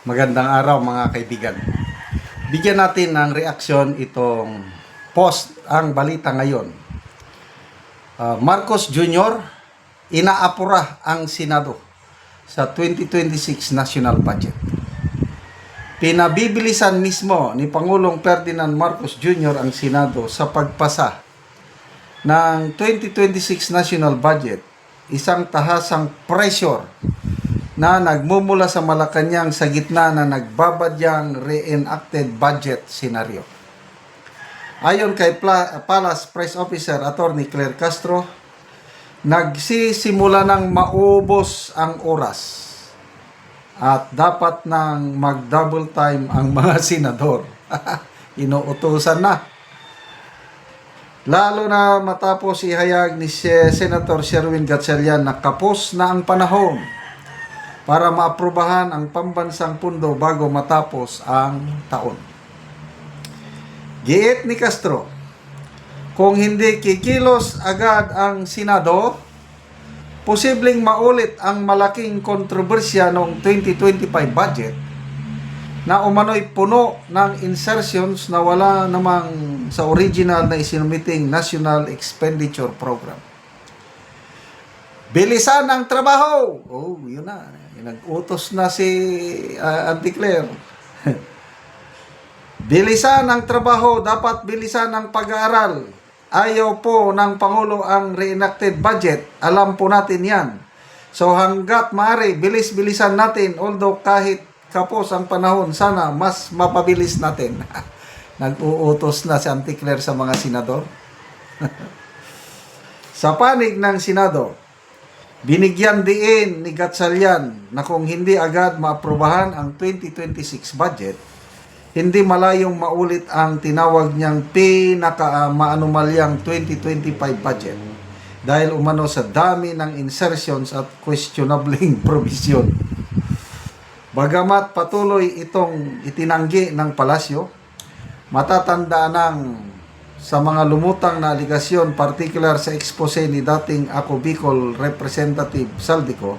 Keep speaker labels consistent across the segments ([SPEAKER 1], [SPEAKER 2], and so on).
[SPEAKER 1] Magandang araw mga kaibigan. Bigyan natin ng reaksyon itong post ang balita ngayon. Ah, Marcos Jr. inaapura ang Senado sa 2026 national budget. Pinabibilisan mismo ni Pangulong Ferdinand Marcos Jr. ang Senado sa pagpasa ng 2026 national budget, isang tahasang pressure na nagmumula sa Malacanang sa gitna na nagbabadyang reenacted budget scenario. Ayon kay Pla- Palace Press Officer Attorney Claire Castro, nagsisimula ng maubos ang oras at dapat nang mag-double time ang mga senador. Inuutusan na. Lalo na matapos ihayag ni Senator Sherwin Gatchalian na kapos na ang panahon para maaprubahan ang pambansang pundo bago matapos ang taon. Giit ni Castro, kung hindi kikilos agad ang Senado, posibleng maulit ang malaking kontrobersya noong 2025 budget na umano'y puno ng insertions na wala namang sa original na isinumiting National Expenditure Program. Bilisan ang trabaho! Oh, yun na. Nag-utos na si uh, Auntie Claire. bilisan ang trabaho, dapat bilisan ang pag-aaral. Ayaw po ng Pangulo ang reenacted budget. Alam po natin yan. So hanggat maaari, bilis-bilisan natin. Although kahit kapos ang panahon, sana mas mapabilis natin. Nag-uutos na si Auntie Claire sa mga senador. sa panig ng Senado, Binigyan diin ni Gatchalian na kung hindi agad maaprubahan ang 2026 budget, hindi malayong maulit ang tinawag niyang pinaka-maanumalyang 2025 budget dahil umano sa dami ng insertions at questionabling provision. Bagamat patuloy itong itinanggi ng palasyo, matatandaan ng sa mga lumutang na aligasyon, particular sa expose ni dating Ako Bicol Representative Saldico,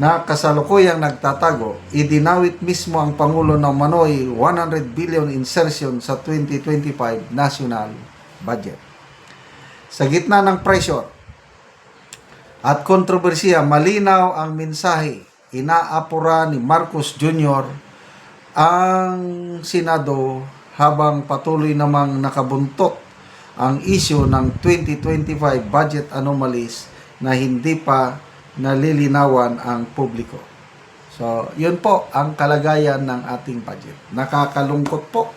[SPEAKER 1] na kasalukuyang nagtatago, idinawit mismo ang Pangulo ng Manoy 100 billion insertion sa 2025 national budget. Sa gitna ng pressure at kontrobersiya, malinaw ang mensahe. Inaapura ni Marcos Jr. ang Senado habang patuloy namang nakabuntot ang issue ng 2025 budget anomalies na hindi pa nalilinawan ang publiko. So, yun po ang kalagayan ng ating budget. Nakakalungkot po.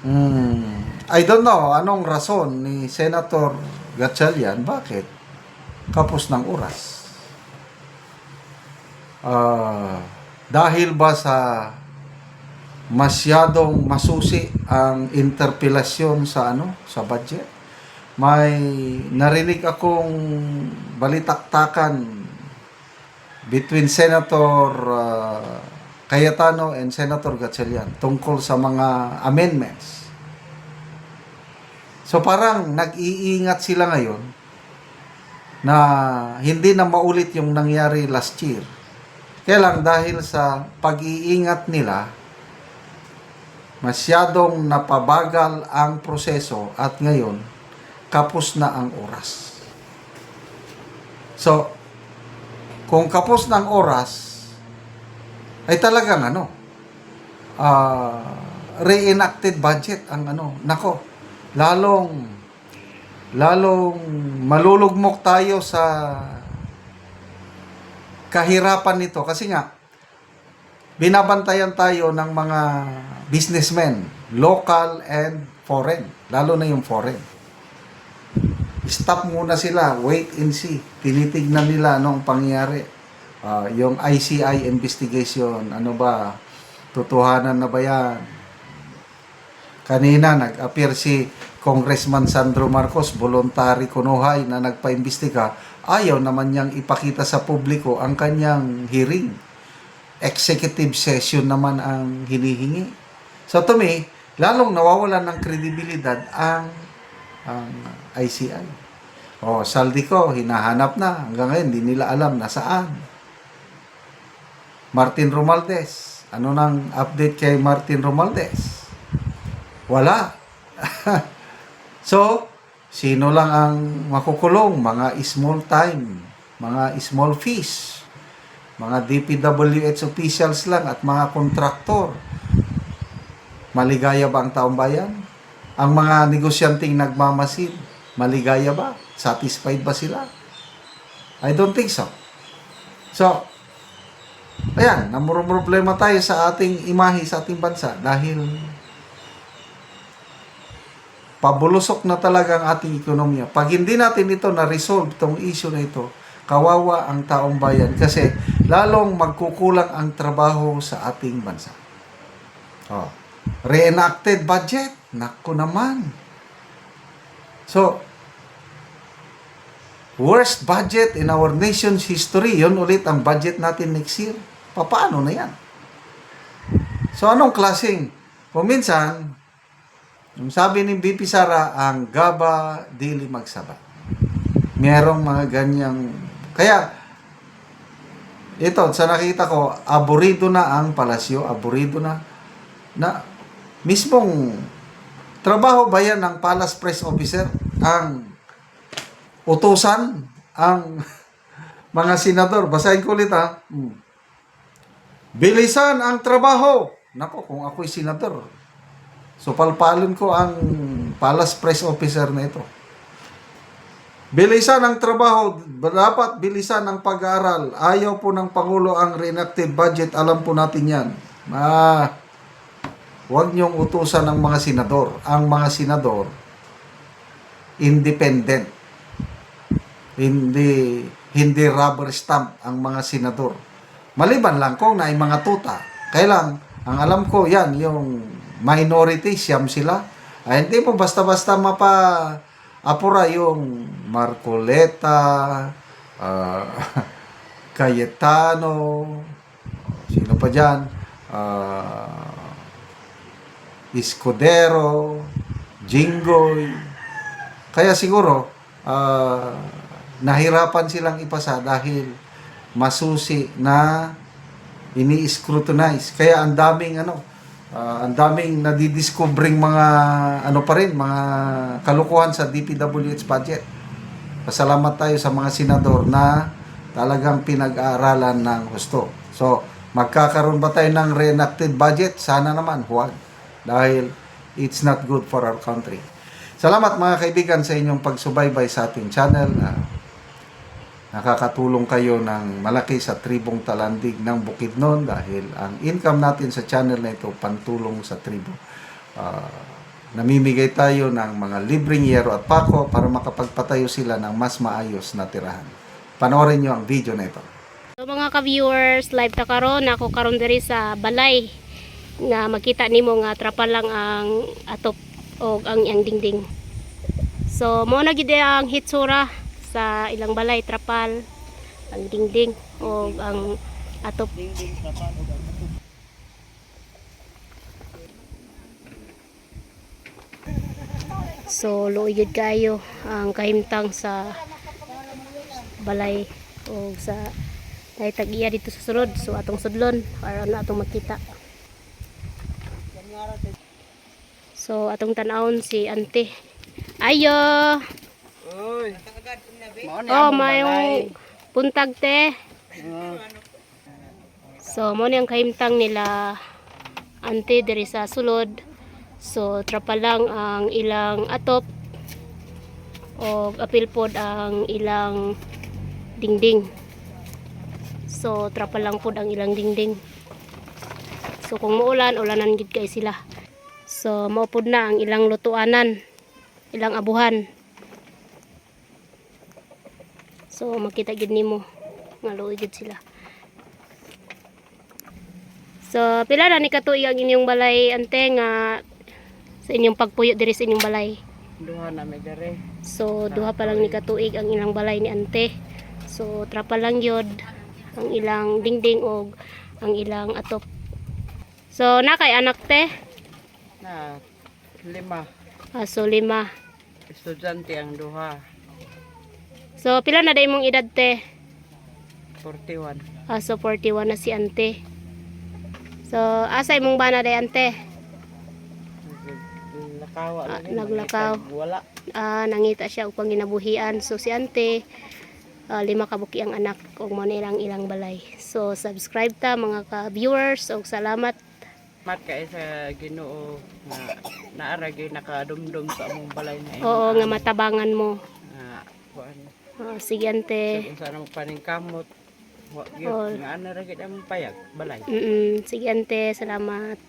[SPEAKER 1] Hmm, I don't know anong rason ni Senator Gatchalian bakit kapos ng oras. Ah, dahil ba sa masyadong masusi ang interpelasyon sa ano sa budget. May narinig akong balitaktakan between Senator uh, Cayetano and Senator Gatchalian tungkol sa mga amendments. So parang nag-iingat sila ngayon na hindi na maulit yung nangyari last year. Kaya lang dahil sa pag-iingat nila, masyadong napabagal ang proseso at ngayon kapos na ang oras. So, kung kapos ang oras, ay talagang ano, ah, reenacted budget ang ano, nako, lalong, lalong malulugmok tayo sa kahirapan nito kasi nga, binabantayan tayo ng mga businessmen, local and foreign, lalo na yung foreign. Stop muna sila, wait and see. Tinitignan nila anong pangyari. Ah, yung ICI investigation, ano ba, tutuhanan na ba yan? Kanina nag-appear si Congressman Sandro Marcos, voluntary kunuhay na nagpa-imbestiga. Ayaw naman niyang ipakita sa publiko ang kanyang hearing executive session naman ang hinihingi. So to me, lalong nawawalan ng kredibilidad ang ang ICI. O, saldi ko, hinahanap na. Hanggang ngayon, hindi nila alam nasaan. Martin Romualdez. Ano nang update kay Martin Romualdez? Wala. so, sino lang ang makukulong? Mga small time, mga small fish, mga DPWH officials lang at mga kontraktor. Maligaya ba ang taong bayan? Ang mga negosyanteng nagmamasid, maligaya ba? Satisfied ba sila? I don't think so. So, ayan, namuro problema tayo sa ating imahe sa ating bansa dahil pabulusok na talaga ang ating ekonomiya. Pag hindi natin ito na-resolve, itong issue na ito, kawawa ang taong bayan kasi lalong magkukulang ang trabaho sa ating bansa. Oh. Reenacted budget. Naku naman. So, worst budget in our nation's history. Yun ulit ang budget natin next year. Paano na yan? So, anong klaseng? Kung minsan, yung sabi ni BP Sara, ang gaba dili magsaba. Merong mga ganyang... Kaya, ito, sa nakita ko, aburido na ang palasyo, aburido na, na mismong trabaho ba yan ng palace press officer ang utusan ang mga senador. Basahin ko ulit ha. Hmm. Bilisan ang trabaho. Nako, kung ako'y senador, so palpalin ko ang palace press officer na ito. Bilisan ang trabaho, dapat bilisan ang pag-aaral. Ayaw po ng Pangulo ang reenacted budget, alam po natin yan. Ah, huwag niyong utusan ng mga senador. Ang mga senador, independent. Hindi hindi rubber stamp ang mga senador. Maliban lang kung na mga tuta. Kailang, ang alam ko yan, yung minority, siyam sila. Ay, hindi po basta-basta mapa apura yung Marcoleta, ah, Cayetano, sino pa dyan, Ah, Escudero, Jinggoy. Kaya siguro, ah, nahirapan silang ipasa dahil masusi na ini-scrutinize. Kaya ang daming ano, ah, ang daming nadidiscovering mga ano pa rin, mga kalukuhan sa DPWH budget. Pasalamat tayo sa mga senador na talagang pinag-aaralan ng gusto. So, magkakaroon ba tayo ng reenacted budget? Sana naman, huwag. Dahil it's not good for our country. Salamat mga kaibigan sa inyong pagsubaybay sa ating channel. Ah, nakakatulong kayo ng malaki sa tribong talandig ng Bukidnon dahil ang income natin sa channel na ito pantulong sa tribo. Ah, namimigay tayo ng mga libreng yero at pako para makapagpatayo sila ng mas maayos na tirahan. Panoorin nyo ang video na ito.
[SPEAKER 2] So mga ka-viewers, live ta karon ako karon diri sa balay nga makita nimo nga trapa lang ang atop o ang iyang dingding. So mo na gid ang hitsura sa ilang balay trapal ang dingding o ang atop. So luoy kayo ang kahimtang sa balay o sa ay tag-iya dito sa sulod so atong sudlon para ano atong makita so atong tanawon si ante ayo. Oh mayong puntag te so mo ni ang kahimtang nila ante diri sa sulod so trapa lang ang ilang atop o apil pod ang ilang dingding So, trapa lang po ang ilang dingding. So, kung muulan, ulanan gid kay sila. So, maupod na ang ilang lutuanan, ilang abuhan. So, makita gid nimo nga luoy gid sila. So, pila na ni katuig ang inyong balay ante nga sa inyong pagpuyo diri sa inyong balay.
[SPEAKER 3] Duha na may dere.
[SPEAKER 2] So, duha pa lang ni katuig ang ilang balay ni ante. So, trapa lang yod ang ilang dingding o ang ilang atop. So, nakay anak te.
[SPEAKER 3] Na lima.
[SPEAKER 2] Ah, so, lima.
[SPEAKER 3] Estudyante ang duha.
[SPEAKER 2] So, pila na day mong edad te?
[SPEAKER 3] 41.
[SPEAKER 2] Ah, so 41 na si ante. So, asay mong bana day ante?
[SPEAKER 3] Naglakaw.
[SPEAKER 2] Ah, naglakaw.
[SPEAKER 3] Wala.
[SPEAKER 2] Ah, nangita siya upang ginabuhian. So, si ante, ah, lima kabuki ang anak ug mo na ilang balay. So, subscribe ta mga ka-viewers ug salamat.
[SPEAKER 3] Mat kay sa Ginoo nga naaragi nakadumdum sa among balay na
[SPEAKER 2] Oo, nga matabangan mo.
[SPEAKER 3] nga
[SPEAKER 2] Ah, sige ante.
[SPEAKER 3] Kung sana magpaning kamot. Wa gyud nga ana ra gid among payag balay.
[SPEAKER 2] Mm sige ante, salamat.